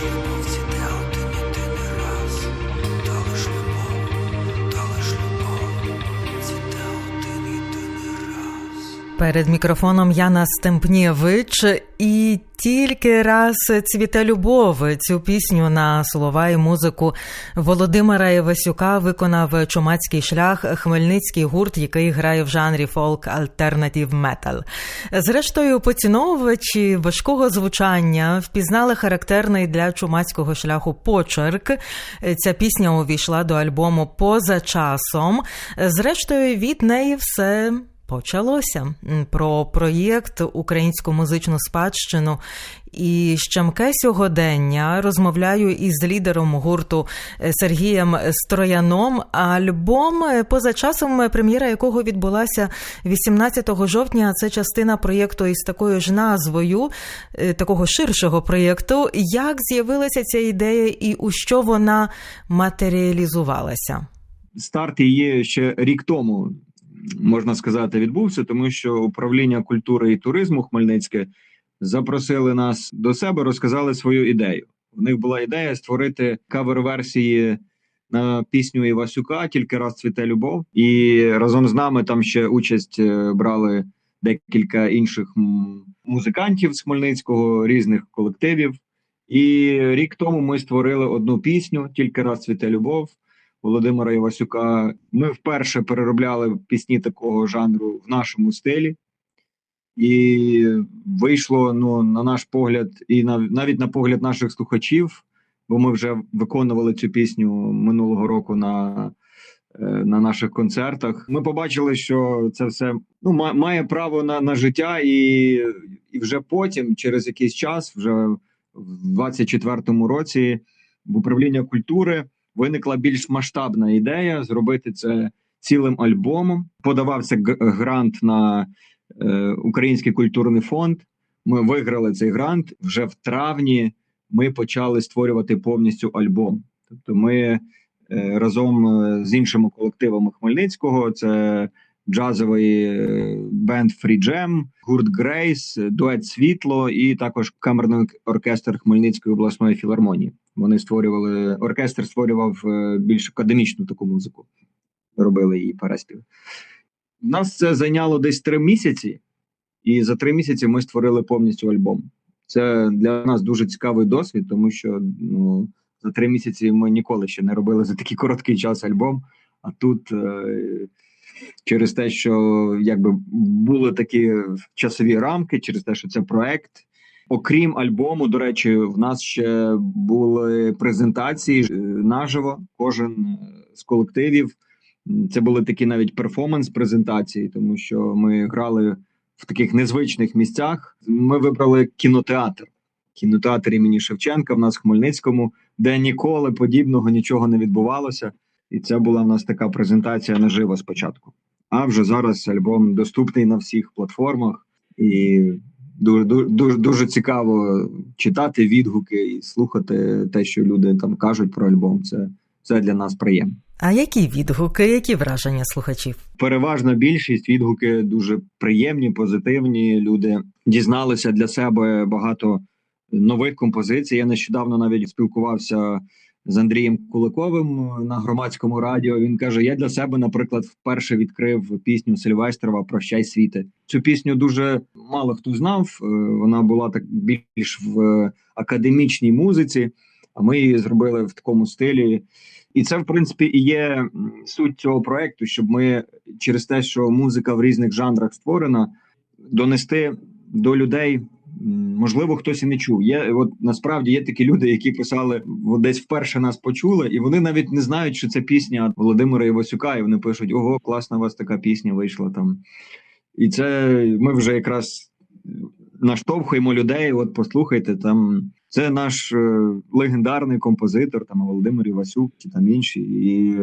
лиш любов цвіте Перед мікрофоном Яна Стемпнєвич і тільки раз цвіте любов. Цю пісню на слова і музику Володимира Івасюка виконав чумацький шлях хмельницький гурт, який грає в жанрі фолк альтернатив метал. Зрештою, поціновувачі важкого звучання впізнали характерний для чумацького шляху почерк. Ця пісня увійшла до альбому поза часом. Зрештою, від неї все почалося про проєкт Українську музичну спадщину і щемке сьогодення розмовляю із лідером гурту Сергієм Строяном. Альбом поза часом, прем'єра якого відбулася 18 жовтня. Це частина проєкту із такою ж назвою, е, такого ширшого проєкту. Як з'явилася ця ідея і у що вона матеріалізувалася? Старт її ще рік тому можна сказати, відбувся, тому що управління культури і туризму Хмельницьке запросили нас до себе, розказали свою ідею. У них була ідея створити кавер-версії на пісню Івасюка Тільки раз цвіте любов, і разом з нами там ще участь е, брали декілька інших музикантів з Хмельницького, різних колективів. І рік тому ми створили одну пісню Тільки раз цвіте любов. Володимира Івасюка. Ми вперше переробляли пісні такого жанру в нашому стилі, і вийшло ну, на наш погляд, і на, навіть на погляд наших слухачів, бо ми вже виконували цю пісню минулого року на е, на наших концертах. Ми побачили, що це все ну, має право на на життя, і і вже потім, через якийсь час, вже в 24-му році, в управління культури виникла більш масштабна ідея зробити це цілим альбомом. Подавався грант на е, Український культурний фонд. Ми виграли цей грант вже в травні. Ми почали створювати повністю альбом. Тобто, ми е, разом е, з іншими колективами Хмельницького. Це джазовий бенд Фріджем, гурт Грейс, дует Світло і також камерний оркестр Хмельницької обласної філармонії. Вони створювали оркестр, створював е, більш академічну таку музику, робили її переспів. Нас це зайняло десь три місяці, і за три місяці ми створили повністю альбом. Це для нас дуже цікавий досвід, тому що ну, за три місяці ми ніколи ще не робили за такий короткий час альбом. А тут е- через те, що якби були такі часові рамки, через те, що це проект. Окрім альбому, до речі, в нас ще були презентації е, наживо. Кожен е, з колективів. Це були такі навіть перформанс-презентації, тому що ми грали в таких незвичних місцях. Ми вибрали кінотеатр, кінотеатр імені Шевченка в нас в Хмельницькому, де ніколи подібного нічого не відбувалося. І це була в нас така презентація наживо спочатку. А вже зараз альбом доступний на всіх платформах, і дуже дуже дуже цікаво читати відгуки і слухати те, що люди там кажуть про альбом. Це, Це для нас приємно. А які відгуки, які враження слухачів? Переважна більшість відгуки дуже приємні, позитивні. Люди дізналися для себе багато нових композицій. Я нещодавно навіть спілкувався з Андрієм Куликовим на громадському радіо. Він каже: Я для себе, наприклад, вперше відкрив пісню Сильвестрова Прощай світи. Цю пісню дуже мало хто знав. Е, вона була так більш в академічній музиці, а ми її зробили в такому стилі. І це, в принципі, і є суть цього проекту, щоб ми через те, що музика в різних жанрах створена, донести до людей Можливо, хтось і не чув. Є от насправді є такі люди, які писали десь вперше нас почули, і вони навіть не знають, що це пісня Володимира Івасюка. І вони пишуть: Ого, класна у вас така пісня вийшла там. І це ми вже якраз наштовхуємо людей. От послухайте там. Це наш е, легендарний композитор, там Володимир Івасюк чи там інші. І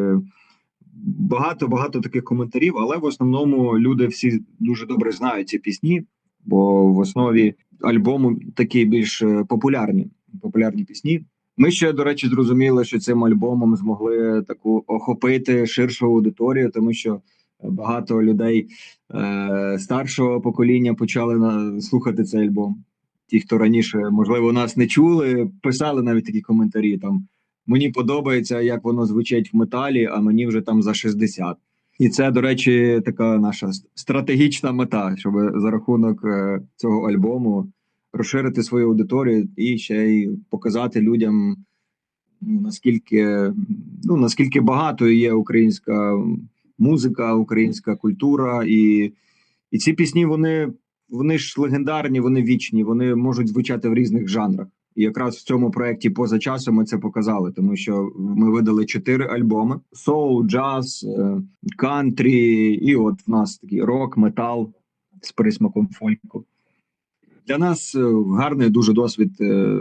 багато багато таких коментарів, але в основному люди всі дуже добре знають ці пісні, бо в основі альбому такі більш е, популярні популярні пісні. Ми ще до речі зрозуміли, що цим альбомом змогли таку охопити ширшу аудиторію, тому що багато людей е, старшого покоління почали на слухати цей альбом. ті, хто раніше, можливо, нас не чули, писали навіть такі коментарі. Там мені подобається, як воно звучить в металі, а мені вже там за 60. І це, до речі, така наша стратегічна мета, щоб за рахунок е, цього альбому розширити свою аудиторію і ще й показати людям, ну, наскільки, ну, наскільки багатою є українська музика, українська культура, і, і ці пісні вони, вони ж легендарні, вони вічні, вони можуть звучати в різних жанрах. Якраз в цьому проєкті поза часом ми це показали, тому що ми видали чотири альбоми: соул, джаз, е, кантрі, і от в нас такий рок, метал з присмаком фольку. Для нас е, гарний дуже досвід е,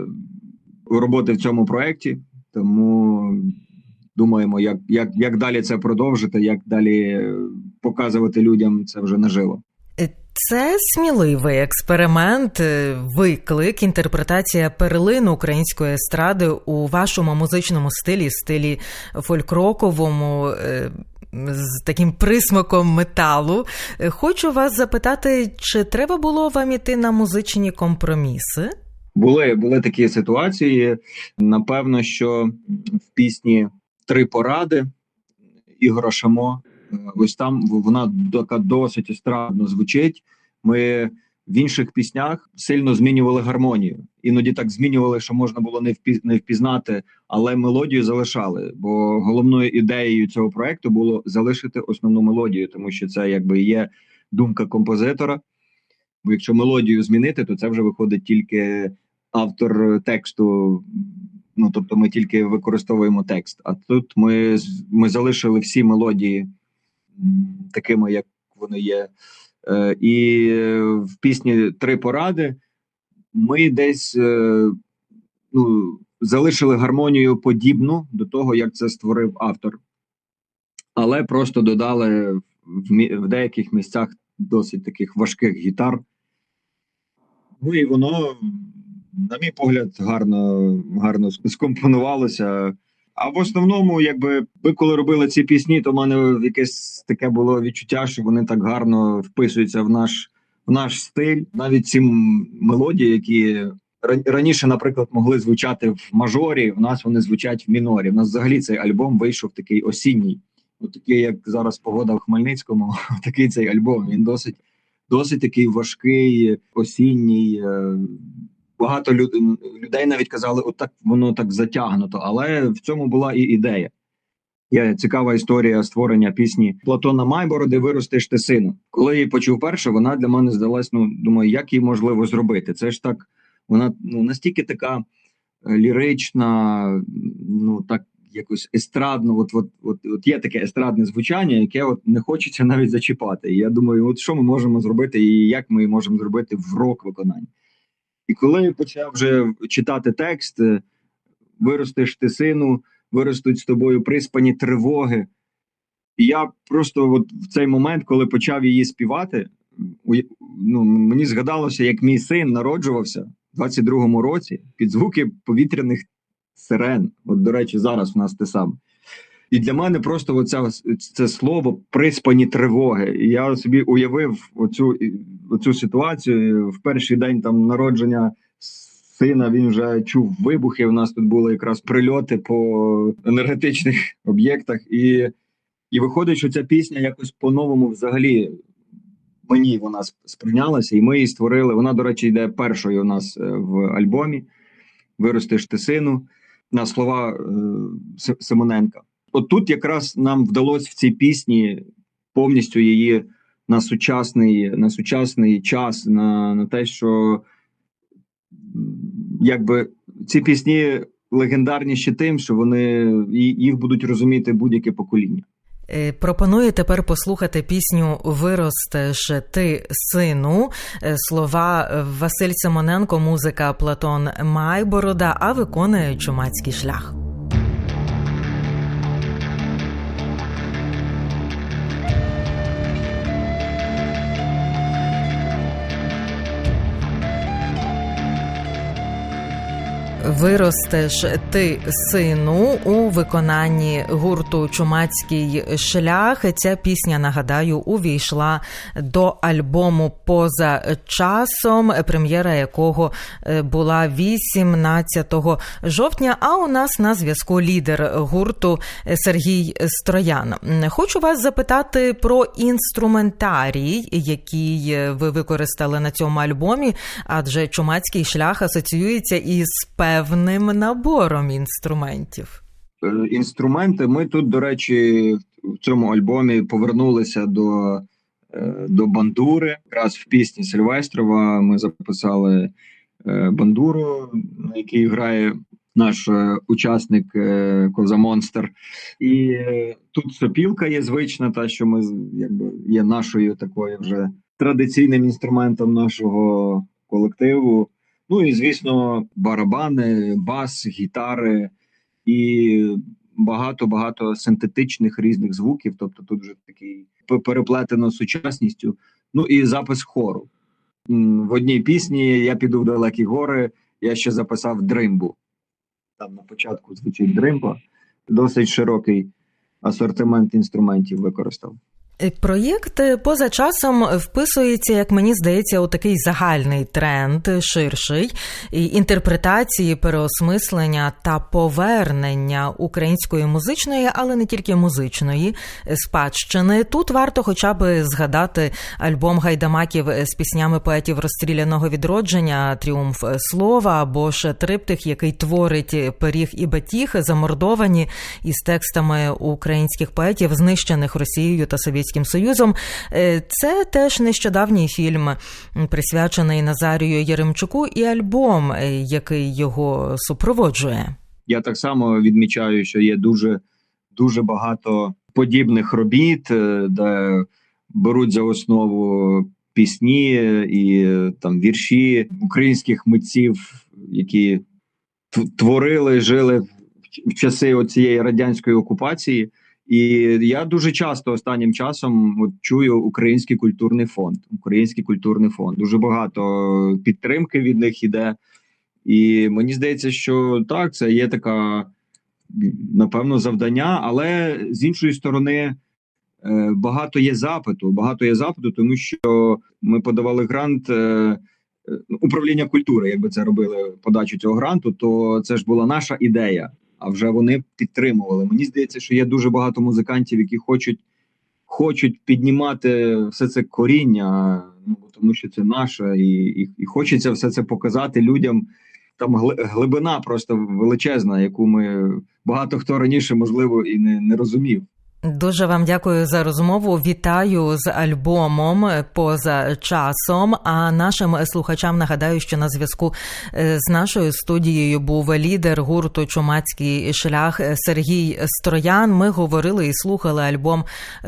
роботи в цьому проєкті, тому думаємо, як, як, як далі це продовжити, як далі показувати людям це вже наживо. Це сміливий експеримент, е, виклик, інтерпретація перлин української естради у вашому музичному стилі, стилі фольк-роковому, е, з таким присмаком металу. Е, хочу вас запитати, чи треба було вам іти на музичні компроміси? Були були такі ситуації. Напевно, що в пісні Три поради Ігора Шамо Ось там вона така досить естрадно звучить. Ми в інших піснях сильно змінювали гармонію. Іноді так змінювали, що можна було не впізнати, але мелодію залишали. Бо головною ідеєю цього проекту було залишити основну мелодію, тому що це якби є думка композитора. Бо якщо мелодію змінити, то це вже виходить тільки автор тексту. Ну тобто, ми тільки використовуємо текст. А тут ми ми залишили всі мелодії такими, як вони є. Е, і в пісні Три поради ми десь е, ну, залишили гармонію подібну до того, як це створив автор, але просто додали в, в деяких місцях досить таких важких гітар. Ну і воно, на мій погляд, гарно, гарно скомпонувалося. А в основному, якби ви коли робили ці пісні, то в мене якесь таке було відчуття, що вони так гарно вписуються в наш в наш стиль. Навіть ці мелодії, які раніше, наприклад, могли звучати в мажорі. У нас вони звучать в мінорі. У нас взагалі цей альбом вийшов такий осінній. От такий, як зараз погода в Хмельницькому, такий цей альбом. Він досить досить такий важкий, осінній. Багато людей навіть казали, отак воно так затягнуто. Але в цьому була і ідея. Є цікава історія створення пісні Платона Майбороди Виростеш ти сину. Коли я її почув перше, вона для мене здалась. Ну думаю, як її можливо зробити. Це ж так, вона ну настільки така е, лірична, ну так якось естрадно. От, от, от, от є таке естрадне звучання, яке от не хочеться навіть зачіпати. І я думаю, от що ми можемо зробити, і як ми можемо зробити в рок виконанні. І коли почав вже читати текст, е, виростеш ти сину, виростуть з тобою приспані тривоги. І я просто от в цей момент, коли почав її співати, ну, мені згадалося, як мій син народжувався в 22-му році під звуки повітряних сирен. От, до речі, зараз у нас те саме. І для мене просто оця, це слово приспані тривоги. І я собі уявив оцю оцю ситуацію в перший день там народження сина. Він вже чув вибухи. У нас тут були якраз прильоти по енергетичних об'єктах, і і виходить, що ця пісня якось по-новому взагалі мені вона сприйнялася, і ми її створили. Вона, до речі, йде першою у нас е, в альбомі. Виростеш ти сину на слова е, Симоненка. От тут якраз нам вдалося в цій пісні повністю її на сучасний на сучасний час, на на те, що якби ці пісні легендарні ще тим, що вони їх будуть розуміти будь-яке покоління. Е, пропоную тепер послухати пісню Виростеш ти сину, е, слова Василь Симоненко, музика Платон Майборода, а виконує чумацький шлях. Виростеш ти сину у виконанні гурту Чумацький шлях. Ця пісня, нагадаю, увійшла до альбому поза часом, прем'єра якого е, була 18 жовтня. А у нас на зв'язку лідер гурту Сергій Строян. Хочу вас запитати про інструментарій, який ви використали на цьому альбомі, адже чумацький шлях асоціюється із певним набором інструментів. Е, Інструменти. Ми тут, до речі, в цьому альбомі повернулися до, е, до бандури. Якраз в пісні Сильвестрова ми записали е, бандуру, на якій грає наш учасник Коза Монстер. І тут сопілка є звична, та що ми якби є нашою такою вже традиційним інструментом нашого колективу. Ну і звісно, барабани, бас, гітари і багато багато синтетичних різних звуків. Тобто тут вже такий переплетено сучасністю. Ну і запис хору. В одній пісні я піду в далекі гори. Я ще записав дримбу. Там на початку звучить дримба. Досить широкий асортимент інструментів використав. Е, Проєкт е, поза часом вписується, як мені здається, у такий загальний тренд, ширший інтерпретації, переосмислення та повернення української музичної, але не тільки музичної е, спадщини. Тут варто хоча б згадати альбом гайдамаків з піснями поетів розстріляного відродження, тріумф слова або ж триптих, який творить пиріг і батіг, замордовані із текстами українських поетів, знищених Росією та Совєтським Союзом. Е, Це теж нещодавній фільм, присвячений Назарію Єремчуку, і альбом, е, який його супроводжує. Я так само відмічаю, що є дуже дуже багато подібних робіт, е, де беруть за основу пісні і там вірші українських митців, які творили, жили в часи цієї радянської окупації. І я дуже часто останнім часом от чую український культурний фонд. Український культурний фонд. Дуже багато підтримки від них іде. І мені здається, що так, це є така, напевно, завдання, але з іншої сторони, е, багато є запиту. Багато є запиту, тому що ми подавали грант е, е, управління культури, якби це робили подачу цього гранту, то це ж була наша ідея. А вже вони підтримували. Мені здається, що є дуже багато музикантів, які хочуть, хочуть піднімати все це коріння, ну тому що це наше, і, і, і хочеться все це показати людям. Там глибина просто величезна, яку ми багато хто раніше можливо і не, не розумів. Дуже вам дякую за розмову. Вітаю з альбомом поза часом. А нашим слухачам нагадаю, що на зв'язку е, з нашою студією був лідер гурту Чумацький шлях Сергій Строян. Ми говорили і слухали альбом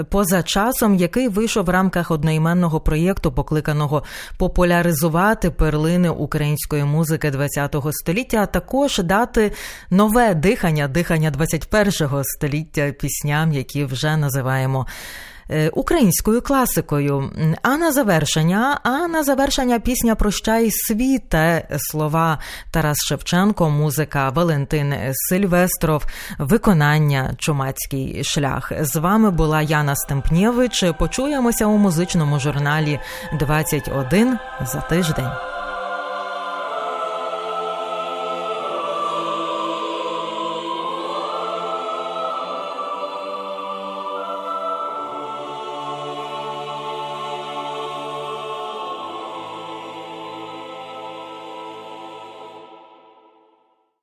поза часом, який вийшов в рамках одноіменного проєкту, покликаного популяризувати перлини української музики ХХ століття, а також дати нове дихання, дихання 21 століття пісням, які вже називаємо. е, Українською класикою. А на завершення, а на завершення пісня Прощай світе слова Тарас Шевченко, музика Валентин Сильвестров, виконання Чумацький шлях. З вами була Яна Стемпнєвич. Почуємося у музичному журналі 21 за тиждень.